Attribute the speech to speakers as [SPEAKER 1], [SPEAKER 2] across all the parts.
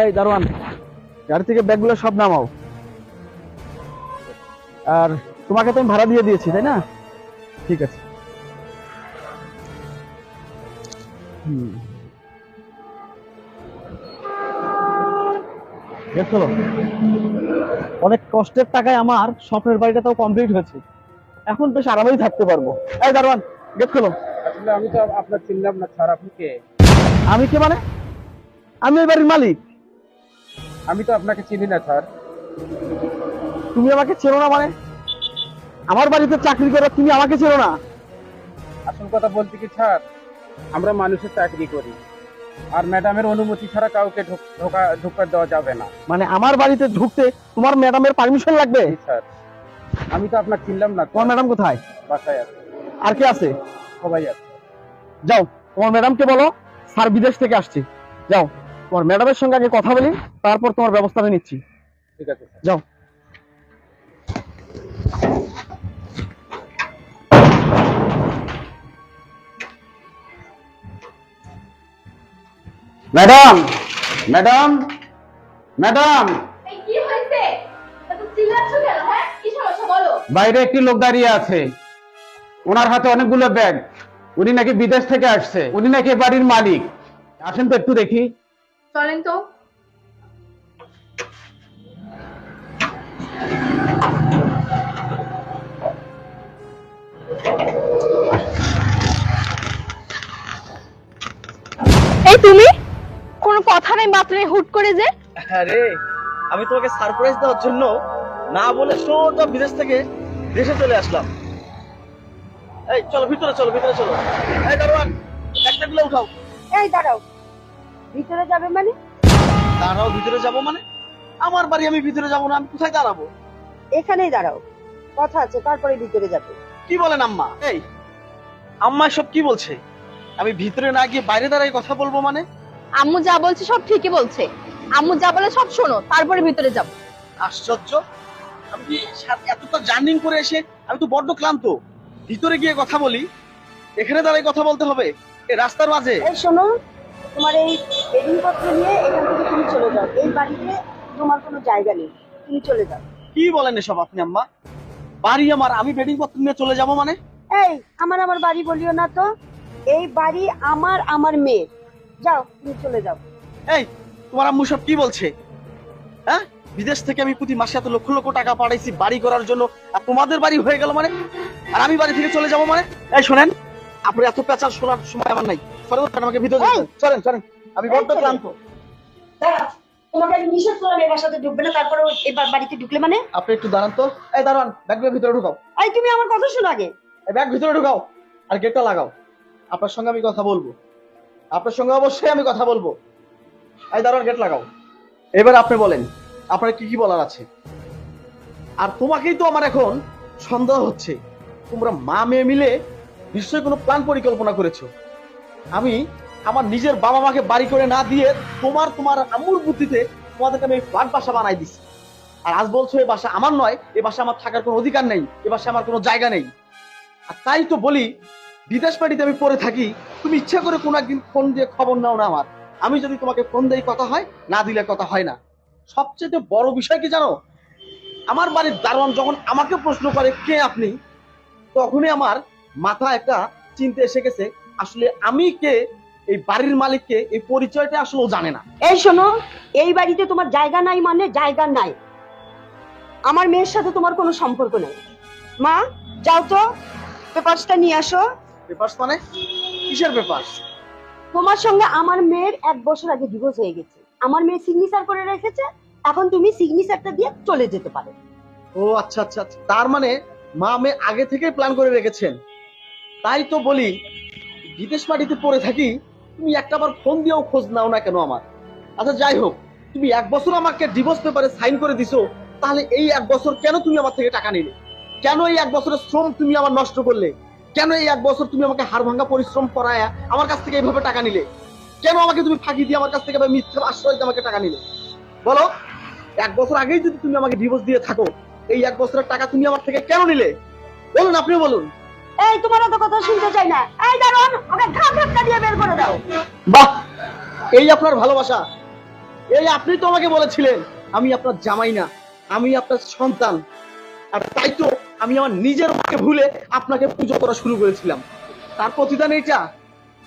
[SPEAKER 1] এই গাড়ি থেকে ব্যাগগুলো সব নামাও। আর তোমাকে তো আমি ভাড়া দিয়ে দিয়েছি, তাই না? ঠিক আছে। অনেক কষ্টের টাকায় আমার স্বপ্নের বাড়িটা তাও কমপ্লিট হয়েছে। এখন বেশ আরামেই থাকতে পারব। এই, দারোয়ান, গেট খোলো।
[SPEAKER 2] আসলে আমি তো আপনার চিনলাম না স্যার আপনি কে?
[SPEAKER 1] আমি কে মানে? আমি এই বাড়ির মালিক।
[SPEAKER 2] আমি তো আপনাকে চিনি না স্যার।
[SPEAKER 1] তুমি আমাকে চেনো না মানে? আমার বাড়িতে চাকরি করে তুমি আমাকে চেনো না?
[SPEAKER 2] আসল কথা বলতে কি স্যার আমরা মানুষের চাকরি করি আর ম্যাডামের অনুমতি ছাড়া কাউকে ঢোক- দেওয়া যাবে না।
[SPEAKER 1] মানে আমার বাড়িতে ঢুকতে তোমার ম্যাডামের পারমিশন লাগবে?
[SPEAKER 2] স্যার। আমি তো আপনার চিনলাম না
[SPEAKER 1] তোমার ম্যাডাম কোথায়?
[SPEAKER 2] বাসায় আছে।
[SPEAKER 1] আর কে আছে?
[SPEAKER 2] সবাই আছে।
[SPEAKER 1] যাও তোমার ম্যাডামকে বলো স্যার বিদেশ থেকে আসছে। যাও তোমার ম্যাডামের সঙ্গে আগে কথা বলি তারপর তোমার ব্যবস্থা আমি নিচ্ছি।
[SPEAKER 2] ঠিক আছে
[SPEAKER 1] যাও।
[SPEAKER 2] ম্যাডাম ম্যাডাম ম্যাডাম
[SPEAKER 3] এই কি হয়েছে এত চিল্লাচ্ছ কেন হ্যাঁ? কি সমস্যা বলো।
[SPEAKER 2] বাইরে একটি লোক দাঁড়িয়ে আছে। ওনার হাতে অনেকগুলো ব্যাগ। উনি নাকি বিদেশ থেকে আসছে উনি নাকি বাড়ির মালিক। আসেন তো একটু দেখি।
[SPEAKER 3] চলেন তো। এই তুমি? কোনো কথা নেই বাত হুট করে যে।
[SPEAKER 1] আরে আমি তোমাকে সারপ্রাইজ দেওয়ার জন্য না বলে সোজা বিদেশ থেকে দেশে চলে আসলাম। এই চলো ভিতরে চলো ভিতরে চলো। এই দারোয়ান একটা গুলো উঠাও।
[SPEAKER 4] এই দাঁড়াও। ভিতরে যাবে মানে?
[SPEAKER 1] দাঁড়াও ভিতরে যাব মানে? আমার বাড়ি আমি ভিতরে যাব না আমি কোথায় দাঁড়াবো?
[SPEAKER 4] এখানেই দাঁড়াও। কথা আছে তারপরে ভিতরে যাবে।
[SPEAKER 1] কি বলেন আম্মা? এই আম্মা সব কি বলছে? আমি ভিতরে না গিয়ে বাইরে দাঁড়াই কথা বলব মানে?
[SPEAKER 3] আম্মু যা বলছে সব ঠিকই বলছে। আম্মু যা বলে সব শোনো তারপরে ভিতরে যাব।
[SPEAKER 1] আশ্চর্য। আমি এতটা জার্নিং করে এসে আমি তো বড্ড ক্লান্ত। ভিতরে গিয়ে কথা বলি। এখানে দাঁড়াই কথা বলতে হবে। এই রাস্তার মাঝে।
[SPEAKER 4] এই শোনো তোমার এই বেডিং পত্র নিয়ে এখান থেকে তুমি চলে যাও। এই বাড়িতে তোমার কোনো জায়গা নেই। তুমি চলে যাও।
[SPEAKER 1] কি বলেন এসব আপনি আম্মা? বাড়ি আমার আমি বেডিং পত্র নিয়ে চলে যাব মানে?
[SPEAKER 4] এই আমার আমার বাড়ি বলিও না তো। এই বাড়ি আমার আমার মেয়ে যাও তুমি চলে যাও।
[SPEAKER 1] এই তোমার আম্মু সব কি বলছে? হ্যাঁ? বিদেশ থেকে আমি প্রতি মাসে এত লক্ষ লক্ষ টাকা পাঠাইছি বাড়ি করার জন্য আর তোমাদের বাড়ি হয়ে গেল মানে? আর আমি বাড়ি থেকে চলে যাব মানে? এই শোনেন আপনার এত পেঁচা শোনার সময় আমার নাই। আমাকে ভিতরে চলেন চলেন। আমি বড্ড ক্লান্ত।
[SPEAKER 4] তোমাকে আমি নিষেধ করলাম এই বাসাতে ঢুকবে না তারপরে এই বাড়িতে ঢুকলে মানে?
[SPEAKER 1] আপনি একটু দাঁড়ান তো। এই দাঁড়ান ব্যাগ ভিতরে ঢুকাও।
[SPEAKER 4] এই তুমি আমার কথা শোনো আগে।
[SPEAKER 1] এই ব্যাগ ভিতরে ঢুকাও আর গেটটা লাগাও। আপনার সঙ্গে আমি কথা বলব। আপনার সঙ্গে অবশ্যই আমি কথা বলব। এই দাঁড়ান গেট লাগাও। এবার আপনি বলেন। আপনার কি কি বলার আছে? আর তোমাকেই তো আমার এখন সন্দেহ হচ্ছে। তোমরা মা মেয়ে মিলে নিশ্চয়ই কোনো প্ল্যান পরিকল্পনা করেছ। আমি আমার নিজের বাবা মাকে বাড়ি করে না দিয়ে তোমার তোমার আম্মুর বুদ্ধিতে তোমাদেরকে আমি ফ্ল্যাট বাসা বানাই দিছি। আর আজ বলছো এই বাসা আমার নয়, এ বাসা আমার থাকার কোনো অধিকার নেই, এ বাসা আমার কোনো জায়গা নেই। আর তাই তো বলি, বিদেশ বাড়িতে আমি পড়ে থাকি, তুমি ইচ্ছা করে কোনো একদিন ফোন দিয়ে খবর নাও না আমার। আমি যদি তোমাকে ফোন দেই কথা হয়, না দিলে কথা হয় না। সবচেয়ে বড় বিষয় কি জানো? আমার বাড়ির দারোয়ান যখন আমাকে প্রশ্ন করে কে আপনি? তখনই আমার মাথা একটা চিনতে এসে গেছে আসলে আমি কে? এই বাড়ির মালিককে এই পরিচয়টা আসলে জানে না।
[SPEAKER 4] এই শোনো এই বাড়িতে তোমার জায়গা নাই মানে জায়গা নাই। আমার মেয়ের সাথে তোমার কোনো সম্পর্ক নাই। মা যাও তো পেপারসটা নিয়ে আসো।
[SPEAKER 1] পেপার্স মানে? কিসের পেপারস?
[SPEAKER 4] তোমার সঙ্গে আমার মেয়ের এক বছর আগে ডিভোর্স হয়ে গেছে। আমার মেয়ে সিগনেচার করে রেখেছে এখন তুমি সিগনেচারটা দিয়ে চলে যেতে পারো।
[SPEAKER 1] ও আচ্ছা আচ্ছা আচ্ছা। তার মানে মা আমি আগে থেকে প্ল্যান করে রেখেছেন। তাই তো বলি, বিদেশ মাটিতে পড়ে থাকি, তুমি একটা ফোন দিয়েও খোঁজ নাও না কেন আমার? আচ্ছা যাই হোক, তুমি এক বছর আমাকে ডিভোর্স পেপারে সাইন করে দিছো, তাহলে এই এক বছর কেন তুমি আমার থেকে টাকা নিলে? কেন এই এক বছরের শ্রম তুমি আমার নষ্ট করলে? কেন এই এক বছর তুমি আমাকে হাড় ভাঙ্গা পরিশ্রম করায় আমার কাছ থেকে এইভাবে টাকা নিলে? কেন আমাকে তুমি ফাঁকি দিয়ে আমার কাছ থেকে মিথ্যে আশ্রয় দিয়ে আমাকে টাকা নিলে? বলো। এক বছর আগেই যদি তুমি আমাকে ডিভোর্স দিয়ে থাকো এই এক বছরের টাকা তুমি আমার থেকে কেন নিলে? বলুন আপনিও বলুন।
[SPEAKER 4] এই তোমার তো কথা শুনতে চাই না। এই দারুণ ওকে ঘা ধাক্কা দিয়ে বের করে দাও।
[SPEAKER 1] বাহ! এই আপনার ভালোবাসা। এই আপনি তো আমাকে বলেছিলেন আমি আপনার জামাই না আমি আপনার সন্তান। আর তাই তো আমি আমার নিজের মাকে ভুলে আপনাকে পুজো করা শুরু করেছিলাম। তার প্রতিদান এইটা।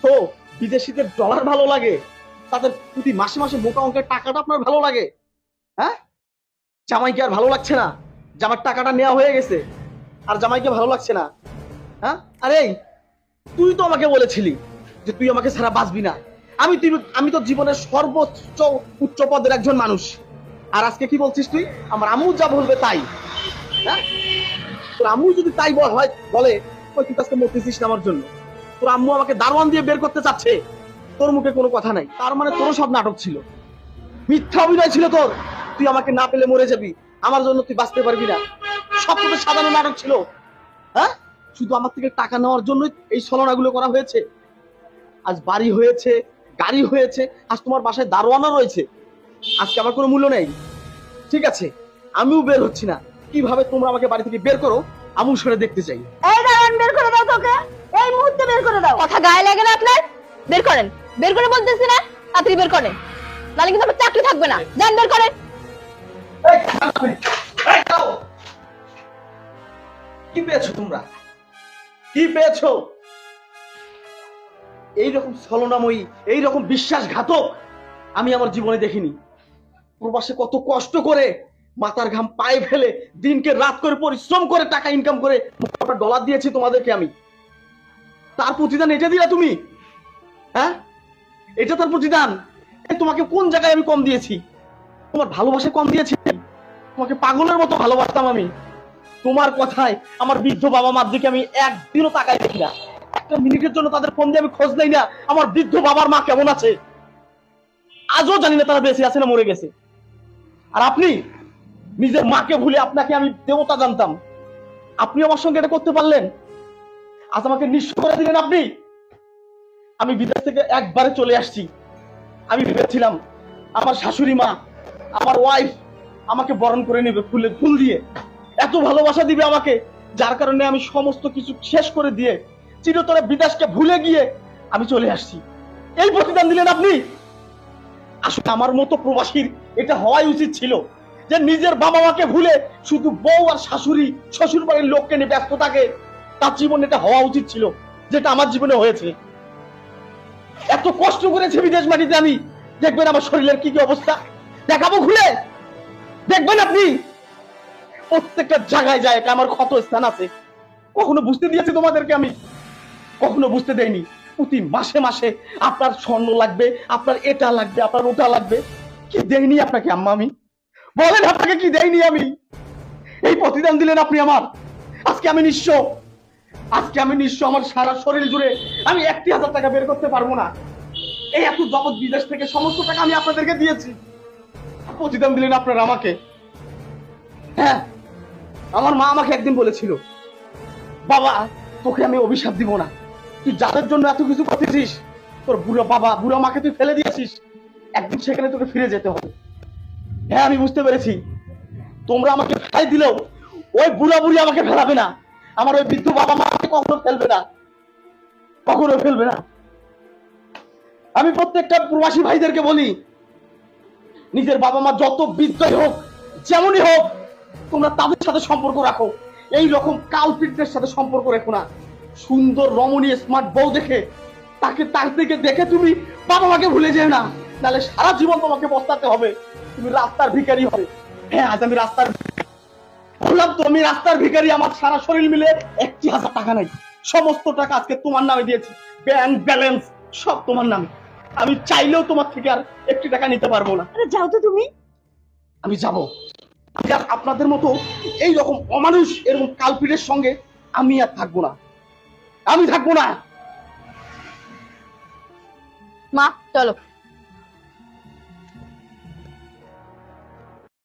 [SPEAKER 1] তো বিদেশিদের ডলার ভালো লাগে তাদের প্রতি মাসে মাসে মোটা অঙ্কের টাকাটা আপনার ভালো লাগে। হ্যাঁ? জামাইকে আর ভালো লাগছে না। জামার টাকাটা নেওয়া হয়ে গেছে। আর জামাইকে ভালো লাগছে না। হ্যাঁ? আরে তুই তো আমাকে বলেছিলি যে তুই আমাকে ছাড়া বাঁচবি না। আমি তুই আমি তো জীবনের সর্বোচ্চ উচ্চ পদের একজন মানুষ। আর আজকে কি বলছিস তুই? আমার আমু যা বলবে তাই। হ্যাঁ? তোর আম্মু যদি তাই বল, হয়, বলে তুই আজকে মরতেছিস আমার জন্য। তোর আম্মু আমাকে দারোয়ান দিয়ে বের করতে চাচ্ছে। তোর মুখে কোনো কথা নাই। তার মানে তোরও সব নাটক ছিল। মিথ্যা অভিনয় ছিল তোর। তুই আমাকে না পেলে মরে যাবি। আমার জন্য তুই বাঁচতে পারবি না। সব তোদের সাধারণ নাটক ছিল। হ্যাঁ? শুধু আমার থেকে টাকা নেওয়ার জন্যই এই ছলনাগুলো করা হয়েছে। আজ বাড়ি হয়েছে, গাড়ি হয়েছে, আজ তোমার বাসায় দারোয়ানা রয়েছে। আজকে আমার কোনো মূল্য নেই। ঠিক আছে, আমিও বের হচ্ছি না। কীভাবে তোমরা আমাকে বাড়ি থেকে বের করো আমি সরে দেখতে চাই।
[SPEAKER 4] এই দারুণ বের করে দাও তোকে। এই মুহূর্তে বের করে দাও।
[SPEAKER 3] কথা গায়ে লাগে না আপনার? বের করেন। বের করে বলতেছি না তাড়াতাড়ি বের করেন। নাহলে কিন্তু আপনার চাকরি থাকবে না। যান, বের করেন।
[SPEAKER 1] কি পেয়েছ তোমরা? কি পেয়েছ? এইরকম ছলনাময়ী, এইরকম বিশ্বাসঘাতক আমি আমার জীবনে দেখিনি। প্রবাসে কত কষ্ট করে মাথার ঘাম পায়ে ফেলে দিনকে রাত করে পরিশ্রম করে টাকা ইনকাম করে ডলার দিয়েছি তোমাদেরকে আমি। তার প্রতিদান এটা দিলা তুমি? হ্যাঁ? এটা তার প্রতিদান? তোমাকে কোন জায়গায় আমি কম দিয়েছি? তোমার ভালোবাসা কম দিয়েছি। তোমাকে পাগলের মতো ভালোবাসতাম আমি। তোমার কথায় আমার বৃদ্ধ বাবা মার দিকে আমি একদিনও তাকাই দেখি না। একটা মিনিটের জন্য তাদের ফোন দিয়ে আমি খোঁজ নেই না, আমার বৃদ্ধ বাবার মা কেমন আছে? আজও জানি না তারা বেঁচে আছে না মরে গেছে। আর আপনি নিজের মাকে ভুলে আপনাকে আমি দেবতা জানতাম। আপনি আমার সঙ্গে এটা করতে পারলেন? আজ আমাকে নিঃস্ব করে দিলেন আপনি। আমি বিদেশ থেকে একবারে চলে আসছি। আমি ভেবেছিলাম আমার শাশুড়ি মা আমার ওয়াইফ আমাকে বরণ করে নেবে ফুলে, ফুল দিয়ে। এত ভালোবাসা দিবে আমাকে, যার কারণে আমি সমস্ত কিছু শেষ করে দিয়ে চিরতরে বিদেশকে ভুলে গিয়ে আমি চলে আসছি। এই প্রতিদান দিলেন আপনি? আসলে আমার মতো প্রবাসীর এটা হওয়াই উচিত ছিল যে নিজের বাবা মাকে ভুলে শুধু বউ আর শাশুড়ি শ্বশুর বাড়ির লোককে নিয়ে ব্যস্ত থাকে, তার জীবনে এটা হওয়া উচিত ছিল, যেটা আমার জীবনে হয়েছে। এত কষ্ট করেছে বিদেশ মাটিতে আমি, দেখবেন আমার শরীরের কি কি অবস্থা? দেখাবো খুলে। দেখবেন আপনি? প্রত্যেকটা জায়গায় যায় এটা আমার ক্ষত স্থান আছে। কখনো বুঝতে দিয়েছি তোমাদেরকে আমি। কখনো বুঝতে দেয়নি প্রতি মাসে মাসে আপনার স্বর্ণ লাগবে, আপনার এটা লাগবে, আপনার ওটা লাগবে। কি দেয়নি আপনাকে আম্মা আমি? বলেন আপনাকে কি দেয়নি আমি? এই প্রতিদান দিলেন আপনি আমার। আজকে আমি নিঃস্ব। আজকে আমি নিঃস্ব আমার সারা শরীর জুড়ে। আমি একটি হাজার টাকা বের করতে পারব না। এই এত জগৎ বিদেশ থেকে সমস্ত টাকা আমি আপনাদেরকে দিয়েছি। প্রতিদান দিলেন আপনারা আমাকে? হ্যাঁ আমার মা আমাকে একদিন বলেছিল, বাবা, তোকে আমি অভিশাপ দিব না। তুই যাদের জন্য এত কিছু করতেছিস, তোর বুড়ো বাবা, বুড়ো মাকে তুই ফেলে দিয়েছিস, একদিন সেখানে তোকে ফিরে যেতে হবে। হ্যাঁ আমি বুঝতে পেরেছি। তোমরা আমাকে ফেলাই দিলেও ওই বুড়া বুড়ি আমাকে ফেলাবে না। আমার ওই বৃদ্ধ বাবা মা আমাকে কখনো ফেলবে না। কখনো ফেলবে না। আমি প্রত্যেকটা প্রবাসী ভাইদেরকে বলি নিজের বাবা মা যত বৃদ্ধই হোক, যেমনই হোক, তোমরা তাদের সাথে সম্পর্ক রাখো। এই রকম কালপিটদের সাথে সম্পর্ক রেখো না। সুন্দর রমণীয় স্মার্ট বউ দেখে, তাকে তার থেকে দেখে তুমি বাবা মাকে ভুলে যেও না। নাহলে সারা জীবন তোমাকে বস্তাতে হবে। তুমি রাস্তার ভিখারি হবে। হ্যাঁ আজ আমি রাস্তার বললাম তো, আমি রাস্তার ভিখারি, আমার সারা শরীর মিলে একটি হাজার টাকা নাই। সমস্ত টাকা আজকে তোমার নামে দিয়েছি। ব্যাংক ব্যালেন্স সব তোমার নামে। আমি চাইলেও তোমার থেকে আর একটি টাকা নিতে পারব না।
[SPEAKER 4] আরে যাও তো তুমি।
[SPEAKER 1] আমি যাব। আর আপনাদের মতো এই রকম অমানুষ এরকম কালপিটের সঙ্গে আমি আর থাকব না। আমি থাকব না।
[SPEAKER 3] মা চলো।